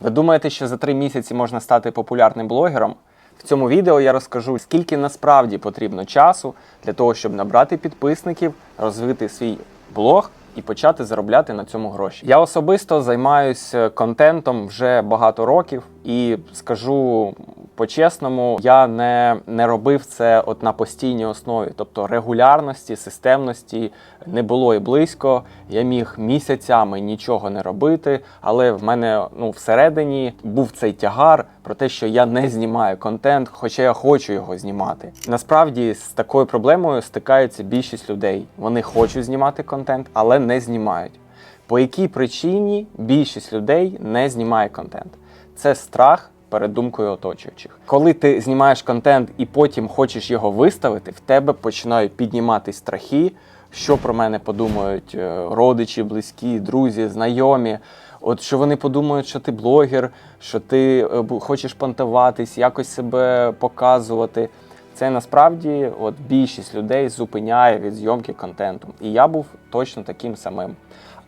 Ви думаєте, що за три місяці можна стати популярним блогером? В цьому відео я розкажу, скільки насправді потрібно часу для того, щоб набрати підписників, розвити свій блог і почати заробляти на цьому гроші. Я особисто займаюся контентом вже багато років і скажу по-чесному, я не, не робив це от на постійній основі, тобто регулярності, системності не було і близько. Я міг місяцями нічого не робити, але в мене ну всередині був цей тягар про те, що я не знімаю контент, хоча я хочу його знімати. Насправді з такою проблемою стикаються більшість людей. Вони хочуть знімати контент, але не знімають. По якій причині більшість людей не знімає контент? Це страх перед думкою оточуючих. Коли ти знімаєш контент і потім хочеш його виставити, в тебе починають підніматись страхи, що про мене подумають е, родичі, близькі, друзі, знайомі. От що вони подумають, що ти блогер, що ти е, хочеш понтуватись, якось себе показувати. Це насправді от більшість людей зупиняє від зйомки контенту. І я був точно таким самим.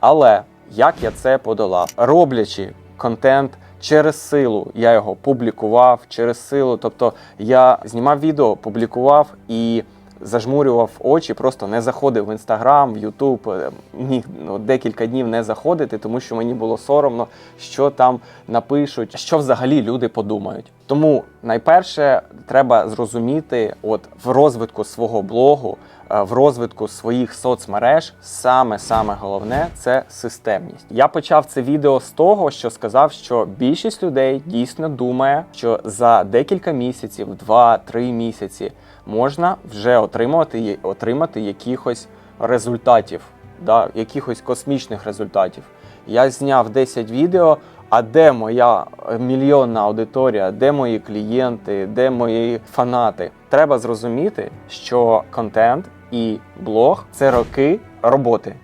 Але як я це подолав? Роблячи контент через силу, я його публікував через силу. Тобто я знімав відео, публікував і зажмурював очі, просто не заходив в інстаграм, в Ютуб, е, міг ну, декілька днів не заходити, тому що мені було соромно, що там напишуть, що взагалі люди подумають. Тому найперше треба зрозуміти, от в розвитку свого блогу, в розвитку своїх соцмереж, саме саме головне це системність. Я почав це відео з того, що сказав, що більшість людей дійсно думає, що за декілька місяців, 2-3 місяці можна вже отримувати отримати якихось результатів, да, якихось космічних результатів. Я зняв 10 відео. А де моя е, мільйонна аудиторія, де мої клієнти, де мої фанати? Треба зрозуміти, що контент і блог це роки роботи,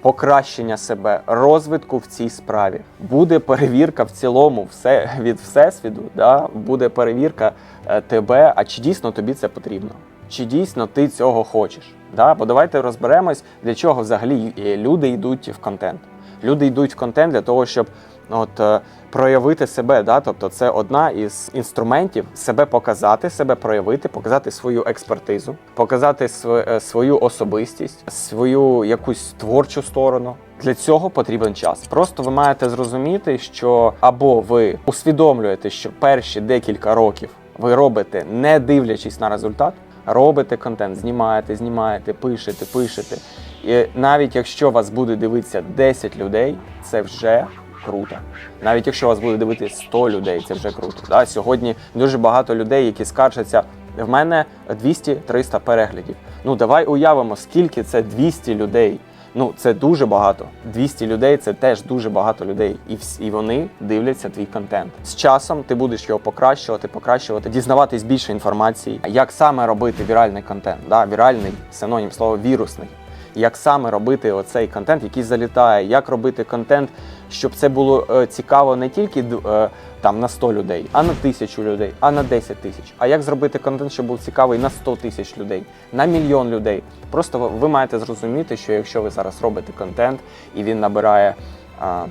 покращення себе, розвитку в цій справі. Буде перевірка в цілому, все від всесвіту. Да? Буде перевірка е, тебе. А чи дійсно тобі це потрібно? Чи дійсно ти цього хочеш? Да? Бо давайте розберемось, для чого взагалі е, люди йдуть в контент. Люди йдуть в контент для того, щоб от, е, проявити себе. Да? Тобто це одна із інструментів себе показати, себе проявити, показати свою експертизу, показати е, свою особистість, свою якусь творчу сторону. Для цього потрібен час. Просто ви маєте зрозуміти, що або ви усвідомлюєте, що перші декілька років ви робите, не дивлячись на результат, робите контент, знімаєте, знімаєте, пишете, пишете. І навіть якщо вас буде дивитися 10 людей, це вже круто. Навіть якщо вас буде дивитися 100 людей, це вже круто. Да? Сьогодні дуже багато людей, які скаржаться. В мене 200-300 переглядів. Ну давай уявимо, скільки це 200 людей. Ну це дуже багато. 200 людей це теж дуже багато людей, і всі вони дивляться твій контент. З часом ти будеш його покращувати, покращувати, дізнаватись більше інформації, як саме робити віральний контент. Да? Віральний синонім слова вірусний. Як саме робити оцей контент, який залітає, як робити контент, щоб це було е, цікаво не тільки е, там на 100 людей, а на тисячу людей, а на 10 тисяч. А як зробити контент, щоб був цікавий на 100 тисяч людей, на мільйон людей? Просто ви, маєте зрозуміти, що якщо ви зараз робите контент і він набирає а,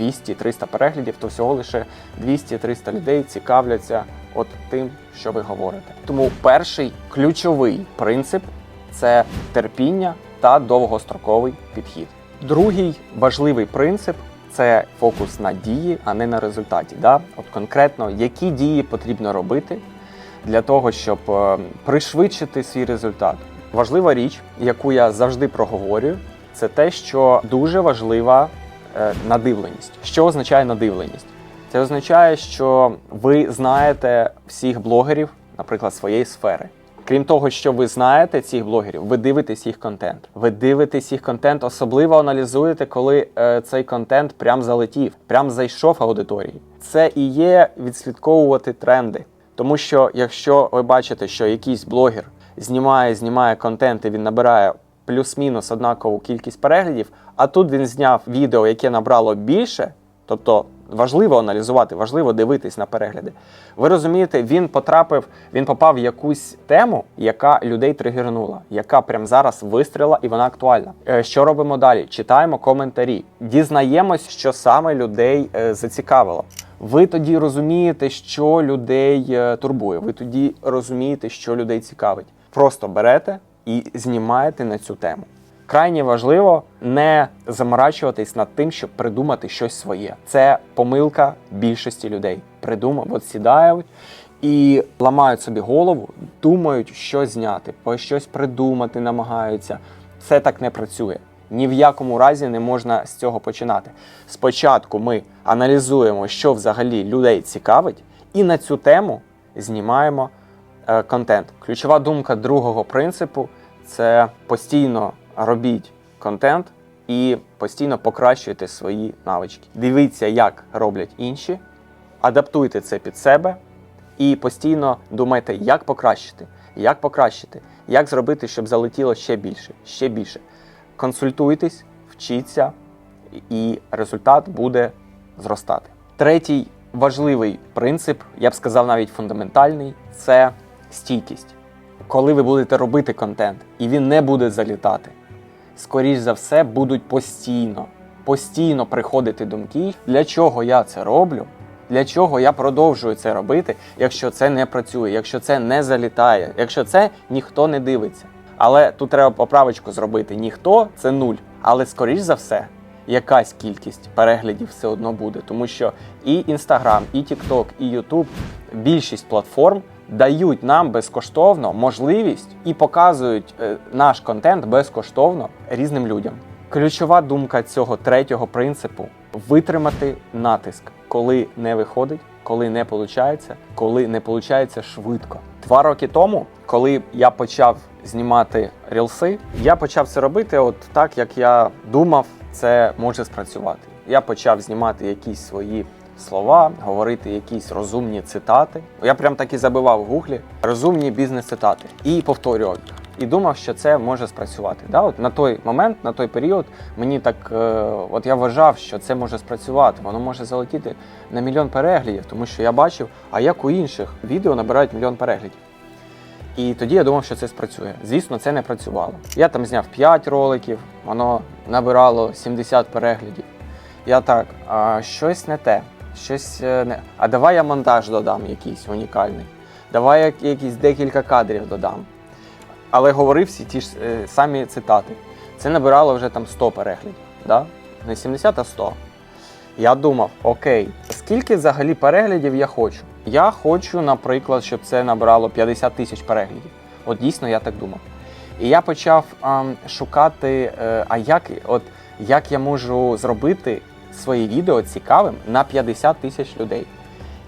200-300 переглядів, то всього лише 200-300 людей цікавляться от тим, що ви говорите. Тому перший ключовий принцип це терпіння та довгостроковий підхід. Другий важливий принцип це фокус на дії, а не на результаті. Да? От конкретно, які дії потрібно робити для того, щоб е, пришвидшити свій результат. Важлива річ, яку я завжди проговорюю, це те, що дуже важлива е, надивленість. Що означає надивленість? Це означає, що ви знаєте всіх блогерів, наприклад, своєї сфери. Крім того, що ви знаєте цих блогерів, ви дивитесь їх контент. Ви дивитесь їх контент, особливо аналізуєте, коли е, цей контент прям залетів, прям зайшов аудиторії. Це і є відслідковувати тренди. Тому що якщо ви бачите, що якийсь блогер знімає, знімає контент і він набирає плюс-мінус однакову кількість переглядів, а тут він зняв відео, яке набрало більше, тобто важливо аналізувати, важливо дивитись на перегляди. Ви розумієте, він потрапив, він попав в якусь тему, яка людей тригернула, яка прямо зараз вистріла і вона актуальна. Е, Що робимо далі? Читаємо коментарі, дізнаємось, що саме людей е, зацікавило. Ви тоді розумієте, що людей е, турбує. Ви тоді розумієте, що людей цікавить. Просто берете і знімаєте на цю тему. Крайне важливо не заморачуватись над тим, щоб придумати щось своє. Це помилка більшості людей. Придумав, сідають і ламають собі голову, думають, що зняти, по щось придумати, намагаються. Це так не працює. Ні в якому разі не можна з цього починати. Спочатку ми аналізуємо, що взагалі людей цікавить, і на цю тему знімаємо е, контент. Ключова думка другого принципу це постійно робіть контент і постійно покращуйте свої навички. Дивіться, як роблять інші, адаптуйте це під себе і постійно думайте, як покращити, як покращити, як зробити, щоб залетіло ще більше, ще більше. Консультуйтесь, вчіться, і результат буде зростати. Третій важливий принцип, я б сказав, навіть фундаментальний це стійкість. Коли ви будете робити контент і він не буде залітати, скоріш за все, будуть постійно, постійно приходити думки, для чого я це роблю, для чого я продовжую це робити, якщо це не працює, якщо це не залітає, якщо це ніхто не дивиться. Але тут треба поправочку зробити: ніхто це нуль. Але скоріш за все, якась кількість переглядів все одно буде, тому що і Instagram, і TikTok, і YouTube, більшість платформ дають нам безкоштовно можливість і показують е, наш контент безкоштовно різним людям. Ключова думка цього третього принципу витримати натиск, коли не виходить, коли не виходить, коли не виходить швидко. Два роки тому, коли я почав знімати рілси, я почав це робити от так, як я думав, це може спрацювати. Я почав знімати якісь свої слова, говорити якісь розумні цитати. Я прям так і забивав в гуглі розумні бізнес-цитати і повторював. І думав, що це може спрацювати. Да? От на той момент, на той період, мені так, е, от я вважав, що це може спрацювати. Воно може залетіти на мільйон переглядів, тому що я бачив, а як у інших відео набирають мільйон переглядів. І тоді я думав, що це спрацює. Звісно, це не працювало. Я там зняв 5 роликів, воно набирало 70 переглядів. Я так, а щось не те, щось е, не. А давай я монтаж додам якийсь унікальний. Давай я якісь декілька кадрів додам. Але говорив всі ті ж е, самі цитати. Це набирало вже там 100 переглядів. Да? Не 70, а 100. Я думав, окей, скільки взагалі переглядів я хочу? Я хочу, наприклад, щоб це набрало 50 тисяч переглядів. От дійсно я так думав. І я почав ем, шукати, е, а як, от, як я можу зробити своє відео цікавим на 50 тисяч людей.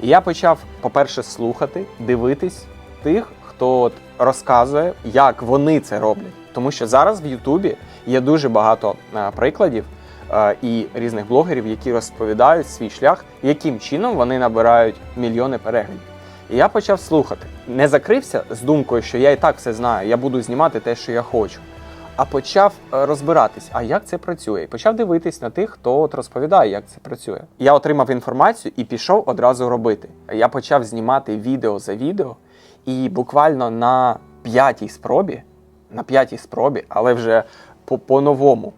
І я почав, по-перше, слухати, дивитись тих, хто от розказує, як вони це роблять. Тому що зараз в Ютубі є дуже багато е, прикладів е, і різних блогерів, які розповідають свій шлях, яким чином вони набирають мільйони переглядів. І я почав слухати. Не закрився з думкою, що я і так все знаю, я буду знімати те, що я хочу. А почав е, розбиратись, а як це працює. І почав дивитись на тих, хто от розповідає, як це працює. Я отримав інформацію і пішов одразу робити. Я почав знімати відео за відео, і буквально на п'ятій спробі, на п'ятій спробі, але вже по- по-новому,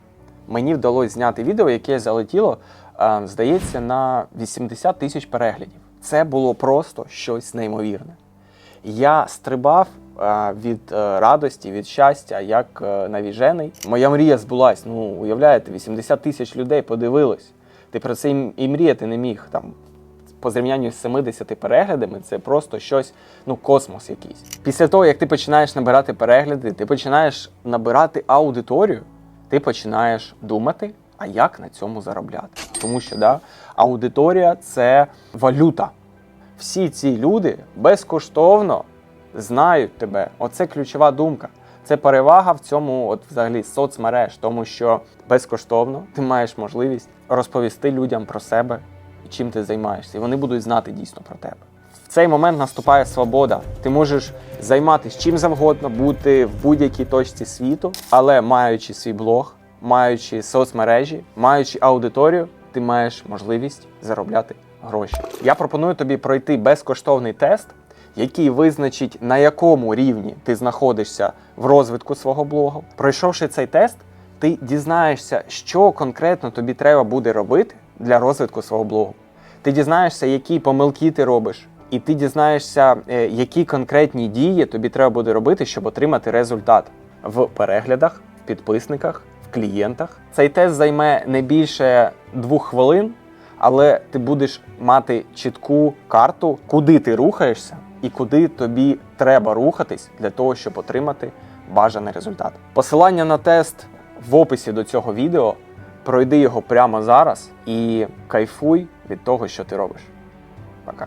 мені вдалося зняти відео, яке залетіло, е, здається, на 80 тисяч переглядів. Це було просто щось неймовірне. Я стрибав е, від е, радості, від щастя, як е, навіжений. Моя мрія збулась. Ну, уявляєте, 80 тисяч людей подивилось. Ти про це і мріяти не міг. Там, по зрівнянню з 70 переглядами, це просто щось, ну, космос якийсь. Після того, як ти починаєш набирати перегляди, ти починаєш набирати аудиторію, ти починаєш думати, а як на цьому заробляти. Тому що да, аудиторія це валюта. Всі ці люди безкоштовно знають тебе. Оце ключова думка. Це перевага в цьому, от взагалі, соцмереж, тому що безкоштовно ти маєш можливість розповісти людям про себе, чим ти займаєшся, і вони будуть знати дійсно про тебе. В цей момент наступає свобода. Ти можеш займатися чим завгодно, бути в будь-якій точці світу, але маючи свій блог, маючи соцмережі, маючи аудиторію, ти маєш можливість заробляти гроші. Я пропоную тобі пройти безкоштовний тест, який визначить, на якому рівні ти знаходишся в розвитку свого блогу. Пройшовши цей тест, ти дізнаєшся, що конкретно тобі треба буде робити для розвитку свого блогу. Ти дізнаєшся, які помилки ти робиш, і ти дізнаєшся, е, які конкретні дії тобі треба буде робити, щоб отримати результат в переглядах, підписниках, в клієнтах. Цей тест займе не більше двох хвилин, але ти будеш мати чітку карту, куди ти рухаєшся і куди тобі треба рухатись для того, щоб отримати бажаний результат. Посилання на тест в описі до цього відео. Пройди його прямо зараз і кайфуй від того, що ти робиш. Пока.